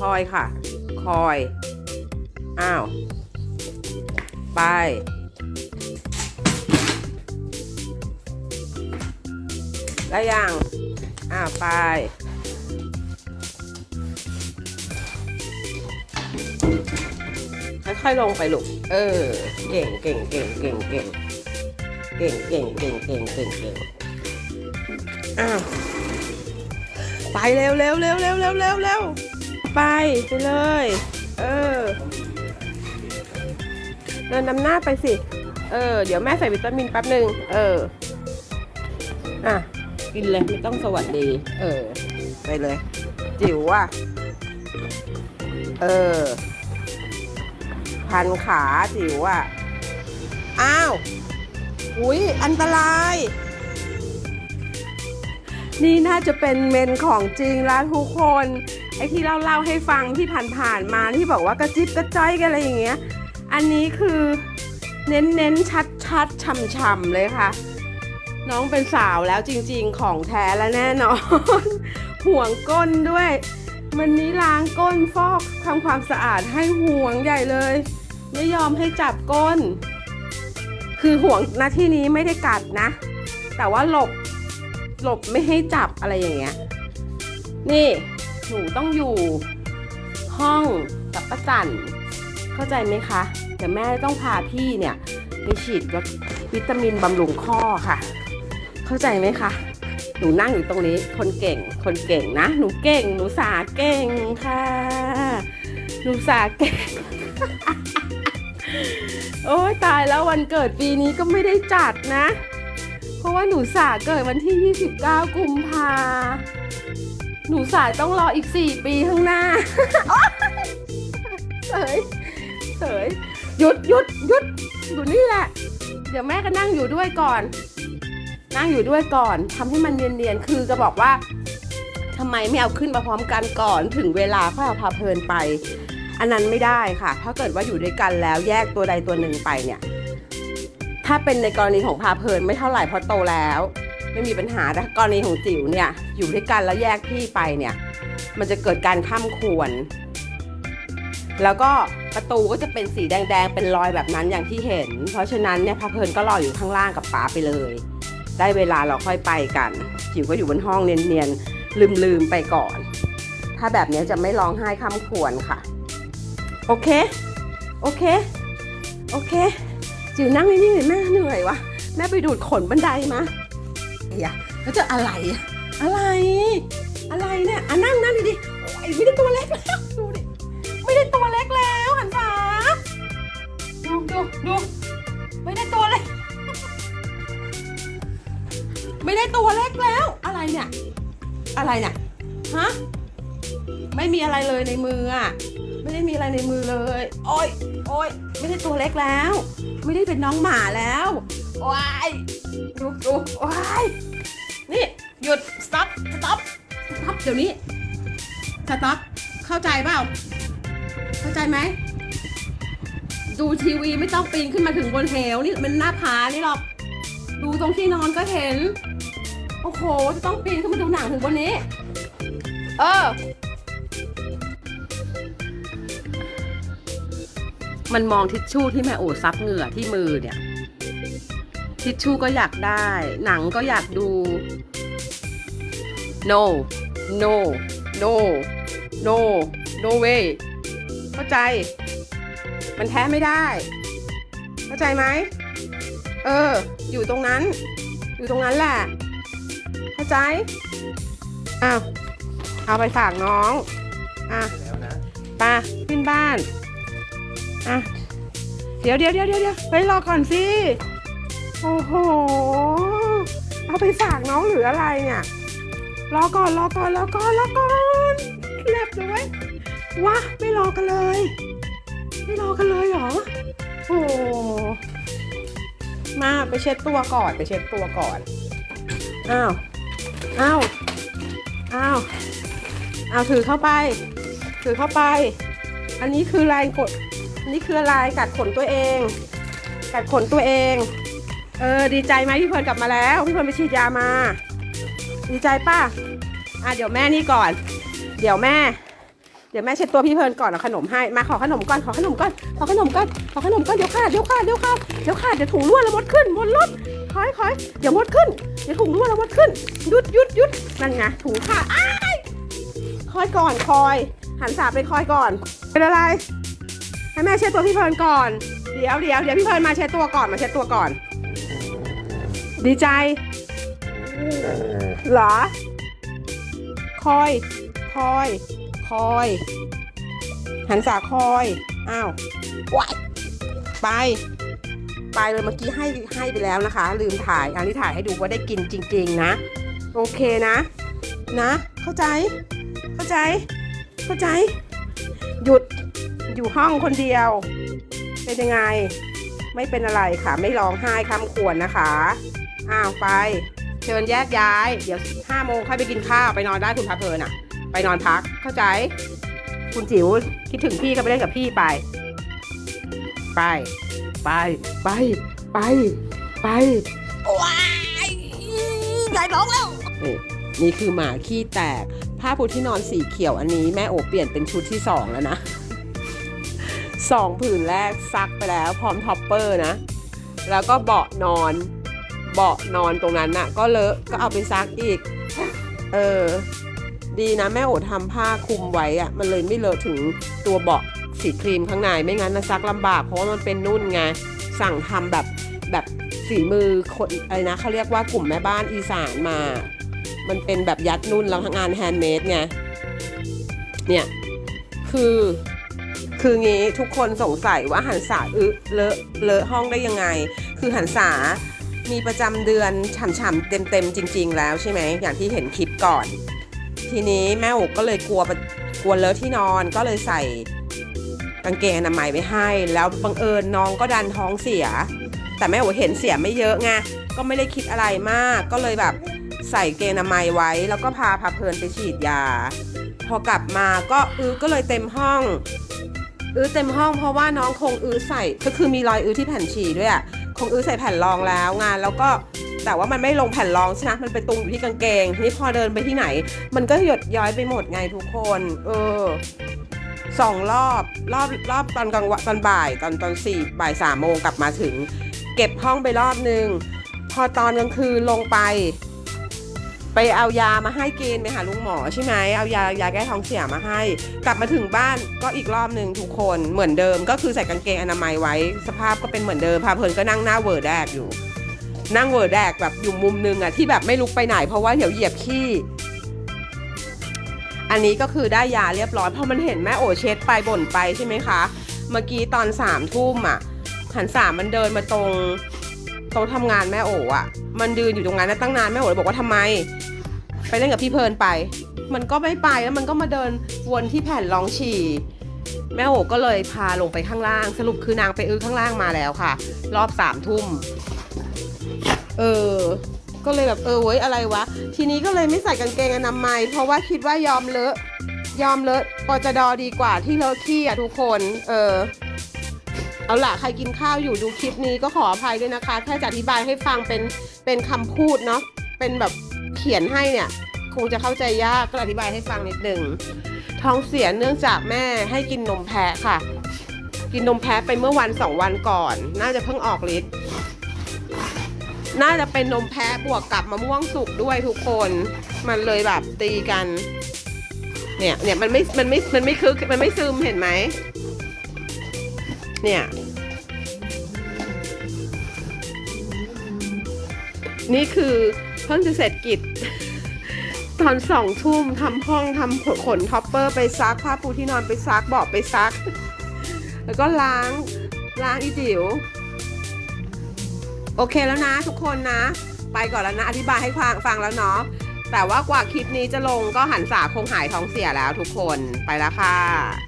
คอยค่ะ คอย อ้าว ไป ได้ยัง อ้าวไปค่อยๆลงไปลูก เออ เก่งเก่งเก่งเก่งเก่งเก่งเก่งเก่งเก่งเก่งเก่งอ้าว ไปเร็วเร็วเร็วเร็วเร็วเร็วเร็วไปไปเลย เออ เดินนำหน้าไปสิ เออ เดี๋ยวแม่ใส่วิตามินแป๊บหนึ่งเออ อะ กินเลยไม่ต้องสวัสดี เออ ไปเลย จิ๋วอะ เออ พันขาจิ๋วอะ อ้าว อุ้ยอันตราย นี่น่าจะเป็นเมนของจริงแล้วทุกคน ไอ้ที่เล่าเล่าๆให้ฟังที่ผ่านๆมาที่บอกว่ากระจิบกระจ้อยกันอะไรอย่างเงี้ย อันนี้คือเน้นเน้นชัดชัดๆช่ำๆเลยค่ะ น้องเป็นสาวแล้วจริง ๆ ของแท้และแน่นอน ห่วงก้นด้วย วันนี้ล้างก้นฟอกทำความสะอาดให้ห่วงใหญ่เลย ไม่ยอมให้จับก้น คือห่วงหน้าที่นี้ไม่ได้กัดนะ แต่ว่าหลบ หลบไม่ให้จับอะไรอย่างเงี้ย นี่หนูต้องอยู่ห้องกับป้าจันเข้าใจไหมคะเดี๋ยวแม่ต้องพาพี่เนี่ยไปฉีดว,วิตามินบำรุงข้อค่ะ เข้าใจไหมคะหนูนั่งอยู่ตรงนี้คนเก่ง คนเก่งนะ หนูเก่ง หนูสาเก่งค่ะ หนูสาเก่ง โอ้ยตายแล้ววันเกิดปีนี้ก็ไม่ได้จัดนะ เพราะว่าหนูสาเกิดวันที่ 29 กุมภาหนูสาต้องรออีก 4 ปีข้างหน้าเสยเสยหยุดหยุดหยุดอยู่นี่แหละ เดี๋ยวแม่ก็นั่งอยู่ด้วยก่อน นั่งอยู่ด้วยก่อนทำให้มันเนียนๆ คือจะบอกว่าทำไมไม่เอาขึ้นมาพร้อมกันก่อนถึงเวลาค่อยเอาพาเพลินไป อันนั้นไม่ได้ค่ะ ถ้าเกิดว่าอยู่ด้วยกันแล้วแยกตัวใดตัวหนึ่งไปเนี่ย ถ้าเป็นในกรณีของพาเพลินไม่เท่าไหร่เพราะโตแล้ว ไม่มีปัญหาแต่กรณีของจิ๋วเนี่ยอยู่ด้วยกันแล้วแยกที่ไปเนี่ยมันจะเกิดการข้ามควร แล้วก็ประตูก็จะเป็นสีแดงๆ เป็นรอยแบบนั้นอย่างที่เห็น เพราะฉะนั้นเนี่ยพาเพลินก็รออยู่ข้างล่างกับป๋าไปเลย ได้เวลาเราค่อยไปกันจิ๋วก็อยู่บนห้องเนียนๆลืมๆไปก่อน ถ้าแบบนี้จะไม่ร้องไห้ข้ามควรค่ะ โอเค โอเค โอเค จิ๋วนั่งนี่เลยแม่เหนื่อยวะแม่ไปดูดขนบันไดมาอย่าแล้วจะอะไร อะไร อะไรเนี่ยอะนั่งนั่งดิๆโอ้ยไม่ได้ตัวเล็กแล้วดูดิไม่ได้ตัวเล็กแล้วหันฟ้าดูดูดูไม่ได้ตัวเล็กไม่ได้ตัวเล็กแล้ว อะไรเนี่ย อะไรเนี่ยฮะไม่มีอะไรเลยในมืออะ ไม่ได้มีอะไรในมือเลย โอ้ยโอ้ยไม่ได้ตัวเล็กแล้ว ไม่ได้เป็นน้องหมาแล้วว้ายดูดูว้ายนี่หยุด stop stop stop เดี๋ยวนี้ stop เข้าใจเปล่า เข้าใจไหม ดูทีวีไม่ต้องปีนขึ้นมาถึงบนเหวนี่มันหน้าผานี่หรอก ดูตรงที่นอนก็เห็น โอ้โห จะต้องปีนขึ้นมาดูหนังถึงบนนี้ เออ มันมองทิชชู่ที่แม่โอซับเหงื่อที่มือเนี่ย ทิชชู่ก็อยากได้ หนังก็อยากดู no no no no no way เข้าใจ มันแท้ไม่ได้ เข้าใจไหม เออ อยู่ตรงนั้น อยู่ตรงนั้นแหละ เข้าใจ อ้าว เอาไปฝากน้อง อะแล้วนะไป้าขึ้นบ้าน อะ เดี๋ยวเดี๋ยวเดี๋ยวเดี๋ยวเดี๋ยวไปรอก่อนสิ โอ้โห เอาไปฝากน้องหรืออะไรเนี่ย รอก่อนรอก่อนรอก่อนรอก่อนเรียบร้อยวะไม่รอกันเลย ไม่รอกันเลยเหรอ โอ้มาไปเช็ดตัวก่อนไปเช็ดตัวก่อน อ้าว อ้าว อ้าว อ้าวถือเข้าไป ถือเข้าไป อันนี้คือลายกด นนี้คือลายกัดขนตัวเอง กัดขนตัวเอง เออดีใจไหมพี่เพลินกลับมาแล้ว พี่เพลินไปฉีดยามา ดีใจป่ะอะเดี๋ยวแม่นี่ก่อน เดี๋ยวแม่ เดี๋ยวแม่เช็ดตัวพี่เพลินก่อนเอาขนมให้มาขอขนมก่อนขอขนมก่อนขอขนมก่อนขอขนมก่อนเดี๋ยวขาดเดี๋ยวขาดเดี๋ยวขาดเดี๋ยวขาดเดี๋ยวถุงรั่วแล้วมดขึ้นบนรถคอยคอยเดี๋ยวมดขึ้นเดี๋ยวถุงรั่วแล้วมดขึ้นหยุดหยุดหยุดนั่นไงถุงขาดอ้ายคอยก่อนคอย หันสาไปคอยก่อน เป็นอะไร ให้แม่เช็ดตัวพี่เพลินก่อน เดี๋ยวเดี๋ยวเดี๋ยวพี่เพลินมาเช็ดตัวก่อนมาเช็ดตัวก่อน ดีใจเหรอ คอย คอย คอย หันสาคอย อ้าววายไป ไปเลยเมื่อกี้ให้ให้ไปแล้วนะคะ ลืมถ่าย อันนี้ถ่ายให้ดูว่าได้กินจริง ๆ นะ โอเคนะ นะ เข้าใจ เข้าใจ เข้าใจ หยุด อยู่ห้องคนเดียว เป็นยังไง ไม่เป็นอะไรค่ะ ไม่ร้องไห้คำควรนะคะ อ้าวไปเชิญแยกย้าย เดี๋ยวห้าโมงค่อยไปกินข้าวไปนอนได้คุณพาเพลินอะ ไปนอนพักเข้าใจ คุณจิ๋วคิดถึงพี่ก็ไปเล่นกับพี่ไป ไป ไป ไป ไป ไปว้ายยายร้องแล้วนี่นี่คือหมาขี้แตก ผ้าปูที่นอนสีเขียวอันนี้แม่โอเปลี่ยนเป็นชุดที่สองแล้วนะ สองผืนแรกซักไปแล้วพร้อมท็อปเปอร์นะ แล้วก็เบาะนอนเบาะนอนตรงนั้นน่ะ ก็เลอะก็เอาไปซักอีก เออ ดีนะแม่โอทำผ้าคลุมไว้อะมันเลยไม่เลอะถึงตัวเบาะสีครีมข้างในไม่งั้นนะซักลำบากเพราะว่ามันเป็นนุ่นไงสั่งทำแบบแบบฝีมือคนอะไรนะเขาเรียกว่ากลุ่มแม่บ้านอีสานมา มันเป็นแบบยัดนุ่นแล้วงานแฮนด์เมดไงเนี่ยคือ คืองี้ทุกคนสงสัยว่าหันษาอึเลอะเลอะห้องได้ยังไง คือหันษามีประจำเดือนฉ่ำๆเต็มๆจริง ๆ แล้วใช่ไหมอย่างที่เห็นคลิปก่อน ทีนี้แม่อกก็เลยกลัวระกลัวเลอะที่นอนก็เลยใส่กางเกงอนามัยไว้ให้ แล้วบังเอิญน้องก็ดันท้องเสีย แต่แม่อุเห็นเสียไม่เยอะไงก็ไม่ได้คิดอะไรมาก ก็เลยแบบใส่เกงอนามัยไว้ แล้วก็พาพาเพลินไปฉีดยา พอกลับมาก็อือก็เลยเต็มห้อง อื้อเต็มห้องเพราะว่าน้องคงอื้อใส่ก็คือมีรอยอื้อที่แผ่นฉี่ด้วยอะคงอื้อใส่แผ่นรองแล้วงาน แล้วก็แต่ว่ามันไม่ลงแผ่นรองใช่ไหมมันไปตุงอยู่ที่กางเกงทีนี้พอเดินไปที่ไหน มันก็หยดย้อยไปหมดไงทุกคน เออสองรอบรอบรอบตอนกลางวันตอนบ่ายตอนตอนสี่บ่ายสามโมงกลับมาถึง เก็บห้องไปรอบนึง พอตอนกลางคืนลงไป ไปเอายามาให้กินไปหาลุงหมอใช่ไหมเอายายาแก้ท้องเสียมาให้ กลับมาถึงบ้านก็อีกรอบหนึ่งทุกคนเหมือนเดิม ก็คือใส่กางเกงอนามัยไว้ สภาพก็เป็นเหมือนเดิมพาเพลินก็นั่งหน้าเวอร์แดกอยู่ นั่งเวอร์แดกแบบอยู่มุมนึงอะที่แบบไม่ลุกไปไหนเพราะว่าเดี๋ยวเหยียบขี้อันนี้ก็คือได้ยาเรียบร้อยเพราะมันเห็นแม่โอเช็ดไปบ่นไปใช่ไหมคะ เมื่อกี้ตอนสามทุ่มอะหันสามมันเดินมาตรง โต๊ะทำงานแม่โอ๋อะมันยืนอยู่ตรงนั้นตั้งนานแม่โอ๋เลยบอกว่าทำไม ไปเล่นกับพี่เพลินไป มันก็ไม่ไปแล้วมันก็มาเดินวนที่แผ่นรองฉี่แม่โอ๋ก็เลยพาลงไปข้างล่าง สรุปคือนางไปอื้อข้างล่างมาแล้วค่ะ รอบสามทุ่มเออก็เลยแบบเออเว้ยอะไรวะ ทีนี้ก็เลยไม่ใส่กางเกงอนามัย เพราะว่าคิดว่ายอมเลอะยอมเลอะปจดอดีกว่าที่เลอะขี้อะทุกคน เออ เอาล่ะใครกินข้าวอยู่ดูคลิปนี้ก็ขออภัยด้วยนะคะ แค่จะอธิบายให้ฟังเป็นเป็นคำพูดเนาะเป็นแบบเขียนให้เนี่ยคงจะเข้าใจยากก็อธิบายให้ฟังนิดหนึ่งท้องเสียเนื่องจากแม่ให้กินนมแพะค่ะ กินนมแพะไปเมื่อวันสองวันก่อน น่าจะเพิ่งออกฤทธิ์น่าจะเป็นนมแพะบวกกับมะม่วงสุกด้วยทุกคนมันเลยแบบตีกัน เนี่ยเนี่ยมันไม่มันไม่มันไม่คึกมันไม่ซึมเห็นไหม เนี่ย นี่คือเพิ่งจะเสร็จกิจ ตอนสองทุ่มทำห้องทำขนท็อปเปอร์ไปซักผ้าปูที่นอนไปซักเบาะไปซัก แล้วก็ล้างล้างอีจิ๋วโอเคแล้วนะทุกคนนะ ไปก่อนแล้วนะ อธิบายให้ฟังฟังแล้วเนาะแต่ว่ากว่าคลิปนี้จะลงก็หันสาคงหายท้องเสียแล้วทุกคนไปแล้วค่ะ